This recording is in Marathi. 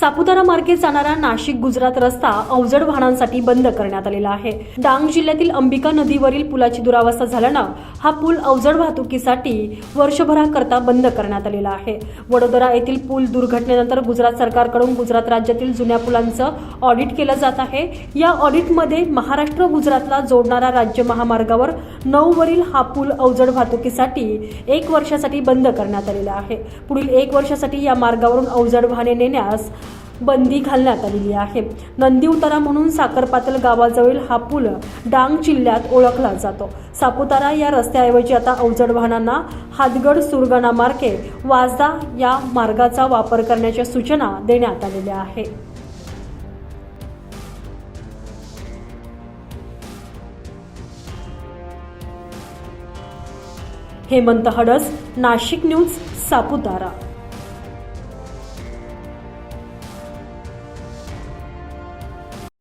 सापुतारा मार्गे जाणारा नाशिक गुजरात रस्ता अवजड वाहनांसाठी बंद करण्यात आलेला आहे. डांग जिल्ह्यातील अंबिका नदीवरील पुलाची दुरावस्था झाल्यानं हा पूल अवजड वाहतुकीसाठी वर्षभराकरता बंद करण्यात आलेला आहे. वडोदरा येथील पूल दुर्घटनेनंतर गुजरात सरकारकडून गुजरात राज्यातील जुन्या पुलांचं ऑडिट केलं जात आहे. या ऑडिटमध्ये महाराष्ट्र गुजरातला जोडणारा राज्य महामार्गावर नऊवरील हा पूल अवजड वाहतुकीसाठी एक वर्षासाठी बंद करण्यात आलेला आहे. पुढील एक वर्षासाठी या मार्गावरून अवजड वाहने नेण्यास बंदी घालण्यात आलेली आहे. नंदी उतारा म्हणून साखरपातल गावाजवळील हा पूल डांग जिल्ह्यात ओळखला जातो. सापुतारा या रस्त्याऐवजी आता अवजड वाहनांना हातगड सुरगाणा मार्गे वाजदा या मार्गाचा वापर करण्याच्या सूचना देण्यात आलेल्या आहे हेमंत हडस नाशिक न्यूज सापुतारा.